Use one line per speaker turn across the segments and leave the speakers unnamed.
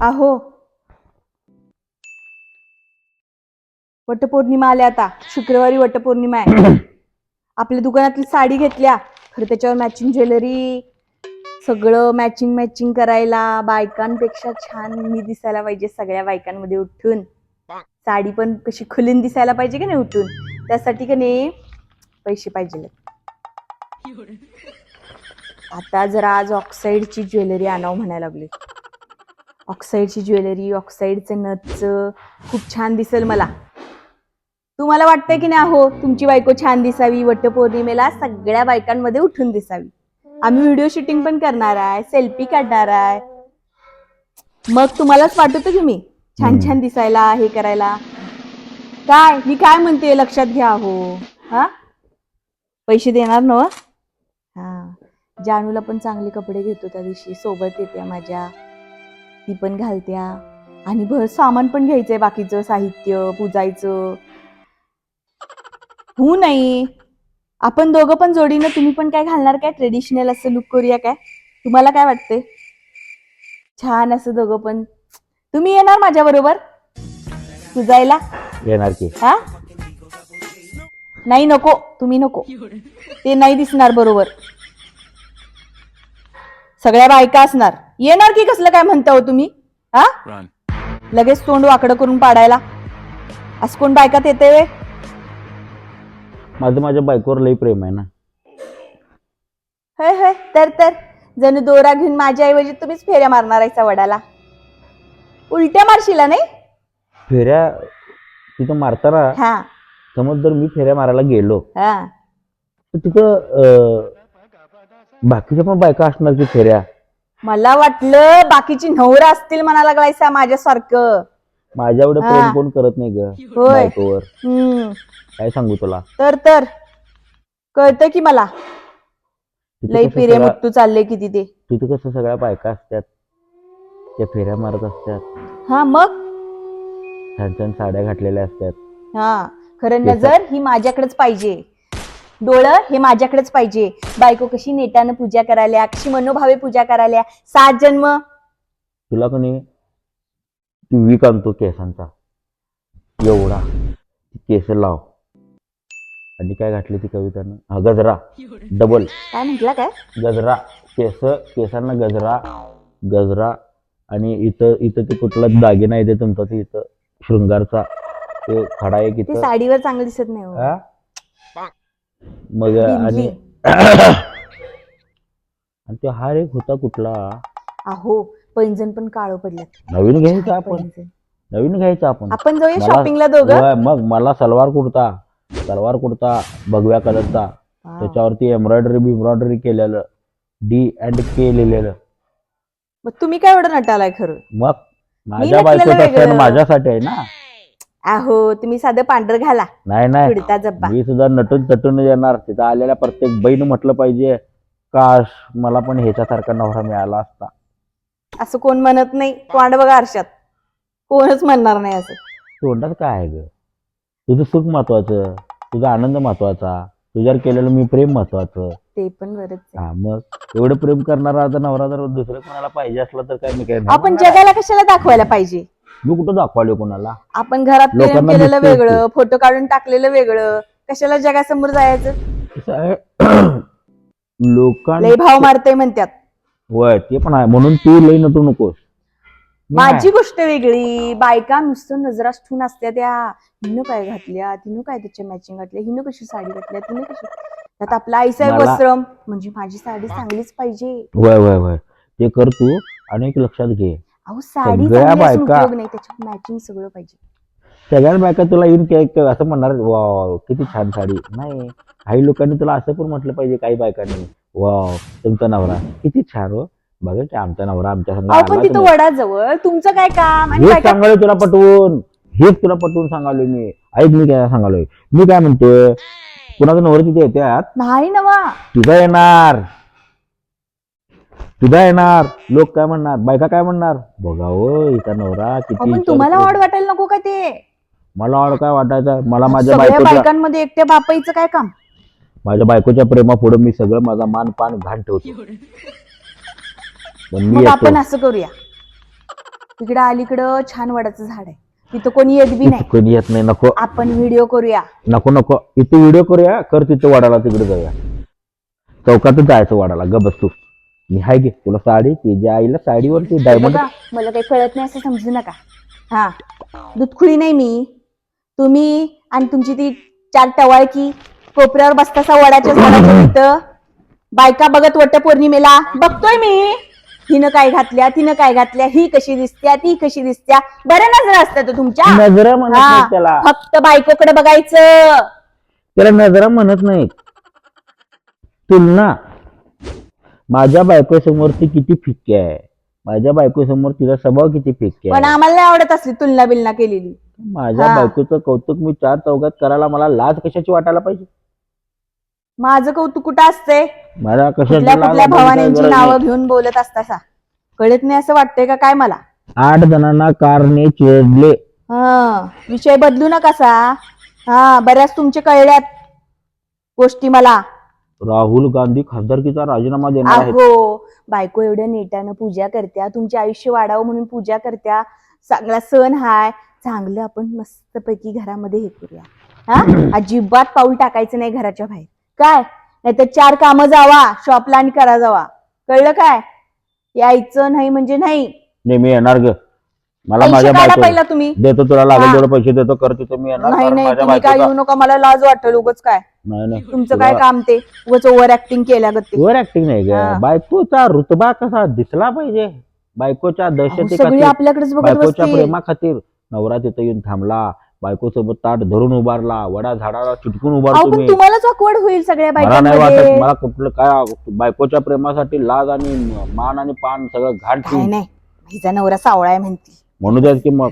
आहो. वटपौर्णिमा आल्या आता. शुक्रवारी वटपौर्णिमा आहे. आपल्या दुकानातली साडी घेतल्या. खरं त्याच्यावर मॅचिंग ज्वेलरी सगळं मॅचिंग मॅचिंग करायला बायकांपेक्षा छान मी दिसायला पाहिजे सगळ्या बायकांमध्ये उठून. साडी पण कशी खुलून दिसायला पाहिजे की नाही उठून? त्यासाठी का नाही पैसे पाहिजे. आता जरा आज ऑक्साईडची ज्वेलरी आणावं म्हणायला लागली ऑक्साईडची ज्वेलरी ऑक्साईडचे नथचं खूप छान दिसेल मला. तुम्हाला वाटतंय की नाही? हो तुमची बायको छान दिसावी. वटपौर्णिमेला सगळ्या बायकांमध्ये उठून दिसावी. आम्ही व्हिडिओ शूटिंग पण करणार आहे सेल्फी काढणार आहे. मग तुम्हालाच पाठवतो की मी छान छान दिसायला हे करायला? काय? मी काय म्हणते? लक्षात घ्या हो. हा? पैसे देणार ना हा. जानूला पण चांगले कपडे घेतो त्या दिवशी. सोबत येते माझ्या. ती पण घालत्या. आणि भर सामान पण घ्यायचंय बाकीचं साहित्य पूजायचं. हो नाही. आपण दोघं पण जोडीनं तुम्ही पण काय घालणार काय? ट्रेडिशनल असं लुक करूया काय? तुम्हाला काय वाटते छान असं दोघं पण. तुम्ही येणार माझ्या बरोबर पूजायला
येणार की.
हा? नाही नको. तुम्ही नको. ते नाही दिसणार बरोबर. सगळ्या बायका असणार. येणार की कसलं काय म्हणता हो तुम्ही? हा. लगेच तोंड वाकडं करून पाडायला. असं कोण बायकात येते वे?
माझं माझ्या बायकोवर लई प्रेम आहे ना.
होय होय. तर तर. जणू दोरा घेऊन माझ्या ऐवजी तुम्हीच फेऱ्या मारणार आहे वडाला. उलट्या मारशीला नाही?
फेऱ्या तिथं मारताना
हा.
समज जर मी फेऱ्या मारायला गेलो
हा.
तर तिथं अं, बाकीच्या पण बायका असणार की फेऱ्या?
मला वाटलं बाकीची नवरा असतील म्हणा लागलायसा माझ्यासारखं.
माझ्या एवढं
हा.
प्रेम कोण करत नाही ग
होय.
बायकोवर.
हम्म.
काय सांगू तुला?
तर तर. कळतं की मला?
तिथं
लई
कसं
पिरे
सगळ्या-
मुट्टू चालले किती ते
तिथं कसं सगळ्या बायका असतात त्या फेऱ्या मारत असतात.
हा मग?
छान छान साड्या घातलेल्या असतात.
हा खरं नजर ही माझ्याकडेच पाहिजे. डोळं हे माझ्याकडेच पाहिजे. बायको कशी नेटानं पूजा करायला कशी मनोभावे पूजा करायला सात जन्म.
तुला कोणी ती वीक आणतो केसांचा. एवढा. केस लाव. आणि काय घातली ती कवितानं? हा गजरा. डबल.
काय म्हंटला काय?
गजरा. केस केसांना गजरा. गजरा. आणि इथं इथं ते कुठला दागिना येते तुमचा ते इथं शृंगारचा. ते खडा
ते
इथं?
साडीवर चांगलं दिसत नाही हो.
हा? मग आणि. आणि ते हार एक होता कुठला?
अहो पैंजण पण काळं पडलं
नवीन घ्यायचं आपण. नवीन घ्यायचं आपण.
आपण जाऊया
मला-
शॉपिंगला दोघं?
होय, मग मला सलवार कुर्ता सलवार कुर्ता भगव्या कलरचा.
वाव.
त्याच्यावरती एम्ब्रॉयडरी बिम्ब्रॉयडरी केलेलं डी अँड के लिहिलेलं.
मग तुम्ही काय एवढं नटालाय खरं?
मग माझ्या
नटलेलं
बायकोचा सण. माझ्यासाठी आहे ना.
अहो तुम्ही साधं पांढर घाला.
नाही नाही.
जब्बा.
मी सुद्धा नटून तटून येणार. तिथं आलेल्या प्रत्येक बहीण म्हटलं पाहिजे काश मला पण ह्याच्यासारखा नवरा मिळाला असता.
असं कोण म्हणत नाही. तोंड बघा आरशात. कोणच म्हणणार नाही असं.
तोंडात काय आहे ग? तुझं सुख महत्वाचं तुझा आनंद महत्त्वाचा तुझ्यावर केलेलं मी प्रेम महत्वाचं.
ते पण बरंच आहे.
हा मग एवढं प्रेम करणारा आता नवरा जर दुसरं कोणाला पाहिजे असलं तर काय मी काय
आपण जगाला कशाला दाखवायला पाहिजे?
मी कुठं दाखवाले कोणाला?
आपण घरात प्रेम
लोकांना
केलेलं वेगळं फोटो काढून टाकलेलं वेगळं. कशाला जगासमोर जायचं?
कसं आहे लोकांना
लय भाव मारते म्हणतात
वय ते पण आहे. म्हणून तू लई नटू नकोस.
माझी गोष्ट वेगळी. बायका नुसतं नजरास ठेवून असत्या त्या. हिनं काय घातल्या? तिनं काय त्याच्या मॅचिंग घातल्या? हिनं कशी साडी घातल्या? तिनं कशी त्यात आपला
मला-
वस्त्रम म्हणजे माझी साडी चांगलीच पाहिजे.
वय वय वय ते कर तू आणि एक लक्षात घे.
अहो साडी
सगळ्या
चांगली असून
बायका-
उपयोग नाही त्याच्यात मॅचिंग सगळं पाहिजे.
सगळ्या बायका तुला येऊन काय- काय असं म्हणणार वा किती छान साडी. नाही काही लोकांनी तुला असं पण म्हटलं पाहिजे काही बायकांनी वाव तुमचा नवरा किती छान हो. बघा की आमचा नवरा आमच्या संग
अहो पण
आलाच
तिथं
नाही.
वडाजवळ तुमचं काय काम? आणि
हेच
बायका
सांगालोय तुला पटवून. हेच तुला पटवून सांगालोय मी. ऐक मी काय सांगालोय. मी काय म्हणतोय? कुणाचं नवरा तिथे येत्यात?
नाही नवा
तुझा येणार. तुझा येणार. लोक काय म्हणणार? बायका काय म्हणणार? बघा हो हिचा नवरा किती
अहो, पण
विचार
तुम्हाला. वाढ वाटायला नको का ते?
मला वाढ काय वाटायचं? मला माझ्या
सगळ्या
बायकोच्या
बायकांमध्ये एकट्या बापाईचं काय काम?
माझ्या बायकोच्या प्रेमा पुढे मी सगळं माझा मान पान घाण ठेवतो. पण मी
मग आपण
येतो.
असं करूया. तिकडं अलीकडं छान वडाचं झाड आहे. तिथं कोणी येत बी नाही.
कधी येत नाही. नको.
आपण व्हिडिओ करूया.
नको नको. इथे व्हिडिओ करूया. कर तिथे वाडाला तिकडे जाऊया. चौकातच जायचं वाडाला. ग बस तू. मी हाय घे तुला साडी तिच्या आईला साडीवरती डायमंड
बघा मला काही कळत नाही असं समजू नका. हा दुधखुळी नाही मी. तुम्ही आणि तुमची ती चार टवाळकी कोपऱ्यावर बसतासा वडाच्या झाडाच्या इथं. बायका बघत वट पौर्णिमेला बघतोय मी. हिनं काय घातल्या तिनं काय घातल्या ही कशी दिसत्या ती कशी दिसत्या. बऱ्या नजर असतात तुमच्या.
नजरा म्हणत
हा,
नाही त्याला.
फक्त बायकोकडे बघायचं.
त्याला नजरा म्हणत नाही तुलना. माझ्या बायकोसमोर ती किती फिक्की आहे? माझ्या बायकोसमोर तिचा स्वभाव किती फिक्की
पण
आहे?
आम्हाला नाही आवडत असली तुलना बिलना केलेली.
माझ्या
हा.
बायकोचं कौतुक मी चार चौकात करायला मला लाज कशाची वाटायला पाहिजे?
माझं कौतुक कुठं असतंय?
मला कशाची
कुठल्या
लाज
कुठल्या
वाटायची
भवान्यांची
गरज
नावं
नाही.
घेऊन बोलत असतासा कळत नाही असं वाटतंय का? काय मला?
आठ जणांना कारने चिरडले.
हा. विषय बदलू नका सा हा बऱ्याच तुमचे कळल्यात गोष्टी मला.
राहुल गांधी खासदारकीचा राजीनामा देणार आहेत.
अहो बायको एवढ्या नेटानं पूजा करत्या तुमचे आयुष्य वाढावं म्हणून पूजा करत्या चांगला सण हाय. चांगलं आपण मस्तपैकी घरामध्ये हे करूया. हा? अजिबात पाऊल टाकायचं नाही घराच्या बाहेर. काय? नाहीतर चार कामं जावा शॉपला आणि करा जावा. कळलं काय? यायचं नाही म्हणजे नाही.
नाही मी येणार ग. मला
पैसे
माझ्या
काढा
बायको
पहिला तुम्ही.
देतो तुला लागेल
हा.
तेवढे पैसे देतो करतो तर मी येणार
नाही
कारण
नाही
माझ्या
तुम्ही काय
बायकोचा-
येऊ नका मला लाज वाटेल उगाच काय.
नाही नाही.
तुमचं काय काम ते? उगाच ओव्हर ऍक्टिंग केल्या गत
ओव्हर ऍक्टिंग नाही ग.
हा.
बायकोचा रुतबा कसा दिसला पाहिजे? बायकोच्या दहशती
सगळी
खातीर
आपल्याकडेच बघत
बायकोच्या प्रेमा खातीर नवरा तिथं येऊन थांबला. बायकोसोबत ताट धरून उभारला. वडा झाडाला चिटकून
अहो पण
मी.
तुम्हालाच ऑकवर्ड होईल सगळ्या
मला नाही वाटत
बायकांमध्ये
मला कुठलं काय बायकोच्या प्रेमासाठी लाज आणि मान आणि पान सगळं घाट
काय नाही. हिचा नवरा सावळा आहे म्हणती.
म्हणू द्यात की मग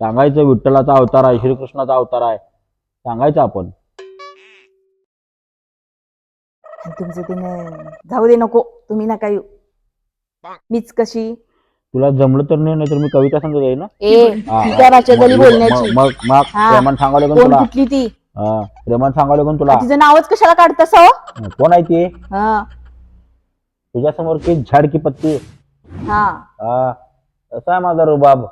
सांगायचं विठ्ठलाचा अवतार आहे श्रीकृष्णाचा अवतार आहे सांगायचं आपण.
आणि तुमचं ते न- जाऊ दे नको तुम्ही नका येऊ. मीच कशी?
तुला जमलं तर नाही तर मी कविता सांगत आहे ना?
ए
हा,
ही.
मग-
बोलण्याची?
मग मग- मग
हा.
प्रेमान
कोण
तुला.
कुठली ती?
हा, प्रेमान तुला.
तिचं नावच कशाला काढतस हो?
कोण आहे ती? तुझ्या समोर की झाड की पत्ती.
हा.
हा. असा आहे माझा रुबाब.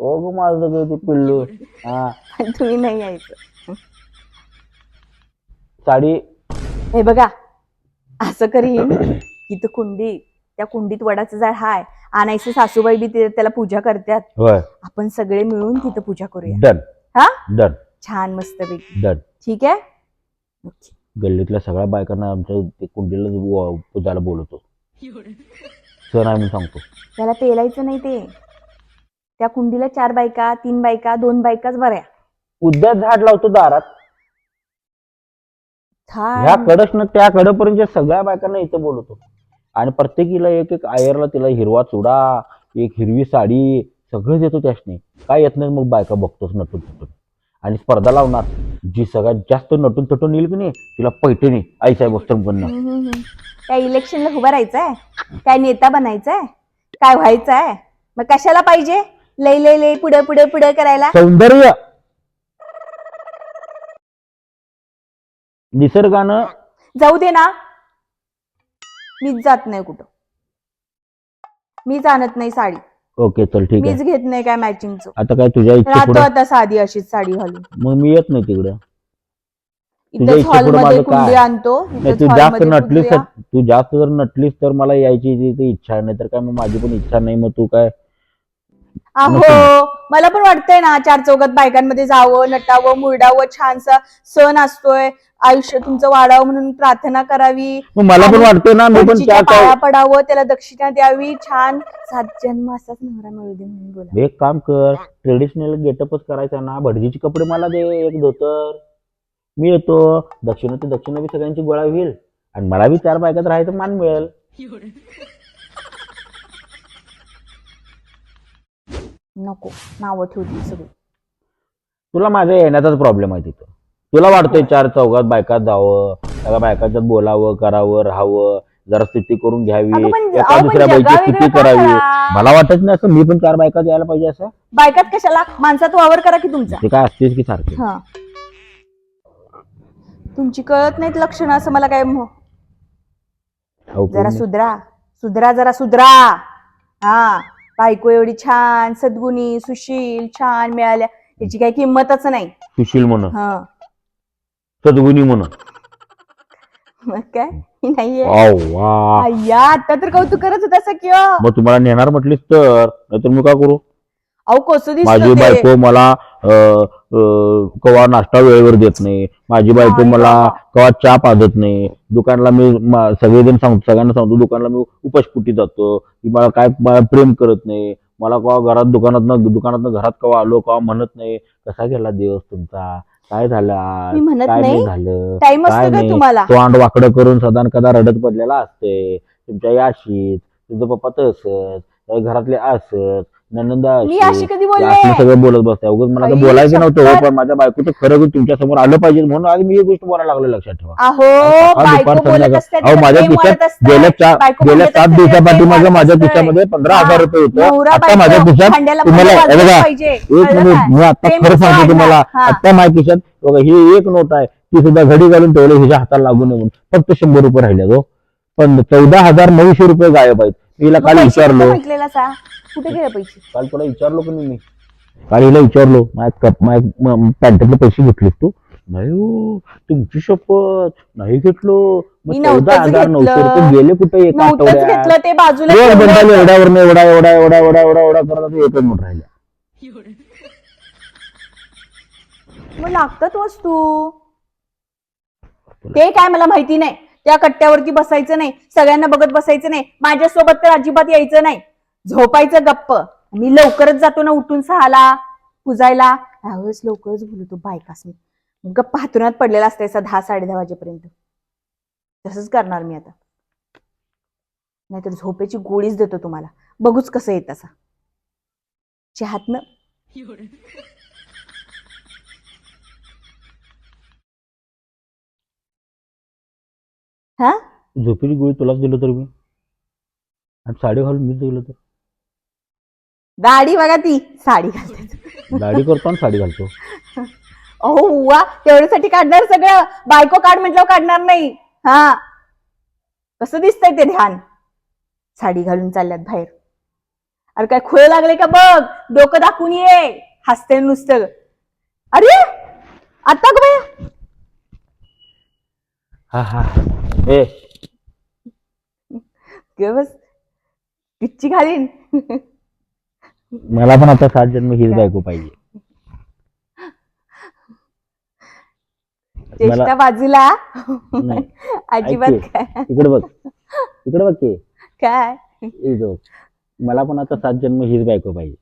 ओ गो माझं ग ते पिल्लू. हा.
पण तुम्ही नाही यायचं
साडी.
हे बघा असं करीन इथं कुंडी त्या कुंडीत वडाचं झाड हाय. आणायचं सासूबाई बी ते- त्याला पूजा करतात.
होय.
आपण सगळे मिळून तिथं पूजा करूया.
डन
हा?
डन
छान मस्तपैकी.
डन
ठीक आहे.
गल्लीतल्या सगळ्या बायकांना आमच्या ते कुंडीला व- पूजायला बोलवतो. सण आहे म्हणून सांगतो.
त्याला पेलायचं नाही ते. त्या कुंडीला चार बायका तीन बायका दोन बायकाच बऱ्या.
उद्या झाड लावतो दारात. ह्या
छान
त्या कडपर्यंत सगळ्या बायकांना इथं बोलवतो. आणि प्रत्येकीला एक एक आयरला तिला हिरवा चुडा एक हिरवी साडी सगळं देतो त्याशने काय येत नाही मग बायका बघतोच नटून थटून आणि स्पर्धा लावणार. जी सगळ्यात जास्त नटून थटून येईल की नाही तिला पैठणी वस्त्रमकडनं
हम्म, हम्म, हम्म. काय इलेक्शनला उभा राहायचंय? काय नेता बनायचंय? काय व्हायचंय? मग कशाला पाहिजे? लय लय लय पुढे पुढे पुढे करायला?
सौंदर्य. निसर्गानं
जाऊ दे ना. मीच जात नाही कुठं. मीच आणत नाही साडी.
ओके चल ठीक आहे.
मीच घेत नाही काय मॅचिंगचं
आता काय तुझ्या इच्छे
राहतो
पुढे
आता साधी अशीच साडी घालून.
मग मी येत नाही तिकडं.
इथेच
इच्छेपुढं
हॉलमध्ये
माझं
कुंडी
काय?
आणतो
नाही
इथेच
तू जास्त नटलीस. तर तू जास्त जर नटलीस तर मला यायची ती इच्छा नाही तर काय मग माझी पण इच्छा नाही मग तू काय?
अहो मला पण वाटतंय ना चार चौकात बायकांमध्ये जावं नटावं मुरडावं छानसा सण असतोय. आयुष्य तुमचं वाढावं म्हणून प्रार्थना करावी.
मग मला पण
आणि
वाटतं ना मी पण त्या
पाया पडावं त्याला दक्षिणा द्यावी. छान सात जन्म असाच नवरा मिळू दे म्हणून बोला.
एक काम कर ट्रेडिशनल गेटअपच करायचा ना भटजीचे कपडे मला दे एक धोतर. मी येतो दक्षिण ते दक्षिण बी सगळ्यांची गोळा होईल. आणि मला बी चार बायकात राहायचं मान मिळेल.
नको नावं ठेवतील सगळी.
तुला माझ्या येण्याचाच प्रॉब्लेम आहे तिथं. तुला वाटतंय चार चौघात बायकात जावं सगळ्या बायकाच्यात बोलावं करावं राहावं जरा स्थिती करून घ्यावी
अगं पण
एका
अहो पण
दुसऱ्या बाईची स्थिती करावी
करा?
मला वाटत नाही असं मी पण चार बायकात यायला पाहिजे असं.
बायकात कशाला? माणसात वावर करा की तुमचा.
ते काय असतेच की सारखे.
हा. तुमची कळत नाहीत लक्षणं असं मला काय म-
अहो,
जरा सुधरा. सुधरा जरा सुधरा. हा. बायको एवढी छान सद्गुणी सुशील छान मिळाल्या. याची काही किंमतच नाही.
सुशील म्हण.
हा.
सद्गुणी म्हण.
मग काय? ही नाहीये.
वाव, वा.
अय्या आता तर कौतुक करत होता सख्य.
मग तुम्हाला नेणार म्हटलीस तर नाहीतर मी काय करू?
अहो कसं
माझी
दिसत
बायको मला अं, कवा नाश्ता वेळेवर देत नाही. माझी बायको मला. कवा चहा पाजत नाही. दुकानला मी सगळेजण सांगतो सगळ्यांना सांगतो दुकानला मी उपाशपुटी जातो. की मला काय मला प्रेम करत नाही. मला कवा घरात दुकानात दुकानात घरात कवा आलो कवा म्हणत नाही. कसा गेला दिवस तुमचा? काय झालं काय
नाही.
झालं?
टाइम
काय नाही. तोंड वाकडं करून सदान कदा रडत पडलेला असते तुमच्या याशीत तुझं पप्पा तसंच. घरातले असत नंदा
मी अशी कधी बोलले
असं सगळं बोलत बसते उगाच मला तर
आई,
बोलायचं नव्हतं हो
शपथ.
पण माझ्या बायकोचं खरं तुमच्यासमोर आलं पाहिजे म्हणून आज मी ही गोष्ट बोलायला लागलो लक्षात ठेवा
अहो
हा
बायको
दुपार
बोलत
संध्याकाळ-
असते
अहो माझ्या खिशात
असतं.
गेल्या चार
बायको
गेल्या सात
असते,
दिवसापाठी
प्रेम
माझ्या माझ्या
असतंय.
खिशामध्ये पंधरा
हा.
हजार रुपये होतं
नवरा
आता माझ्या खिशात
भांड्याला
तुम्हाला
भांडं
हे
वाजवलं
बघा
पाहिजे.
एक
कळलं
मिनिट? मी आता खरं सांगतो. तुम्हाला
हा.
आता माझ्या खिशात बघा ही एक नोट आहे ती सुद्धा घडी घालून ठेवली हिच्या हाताला लागून येऊन फक्त शंभर रुपये राहिले तो पण चौदा हजार नऊशे रुपये गायब आहेत हिला काल विचारलो.
कुठं म्हटलेला सा कुठे गेले पैसे?
काल तुला विचारलो की नाही मी. काल हिला विचारलो माझ्या कप माझ्या पॅन्टातले पैसे घेतलेस तू? नाही हो तुमची शपथ नाही घेतलो. मग
मी
चौदा
नव्हतंच
हजार नऊशे
घेतलं.
रुपये गेले कुठे एका
नव्हतंच
आठवड्यात?
घेतलं ते बाजूला
रोज
ठेवलं
बंडाले
होतं.
एवढ्यावर एवढा एवढा एवढा एवढा एवढा एवढा करत एकच मिनिट राहिला.
मग लागतात वस्तू. ते काय मला माहिती नाही. त्या कट्ट्यावरती बसायचं नाही सगळ्यांना बघत बसायचं नाही माझ्यासोबत तर अजिबात यायचं नाही. झोपायचं गप्प. मी लवकरच जातो ना उठून सहाला पुजायला. त्यावेळेस लवकरच बोलतो बायकास मी गप्प हातुनात पडलेला असतायचा दहा साडे दहा वाजेपर्यंत. तसंच करणार मी आता. नाहीतर झोपेची गोळीच देतो तुम्हाला. बघूच कसं येत असा. चहातनं हा?
झोपेची गोळी तुलाच दिलं तर मी. आणि साडी घालून मीच दिलं तर.
दाढी बघा ती साडी घालते.
दाढी करतो आणि साडी घालतो.
अहो वा तेवढ्यासाठी काढणार सगळं. बायको काढ म्हटल्यावर काढणार नाही. हा. कसं दिसतंय ते ध्यान? साडी घालून चालल्यात बाहेर. अरे काय खुळ लागले का बघ? डोकं दाखवून ये. हसते नुसतं. अरे आता बाया.
हा हा. ए.
ग बस. पिच्ची घालीन.
मला पण आता सात जन्म हीच बायको पाहिजे. मला
चेष्टा बाजूला.
नाही.
अजिबात
ऐक
काय?
इकडे बघ. इकडे बघ की.
काय?
बघ. मला पण आता सात जन्म हीच बायको पाहिजे.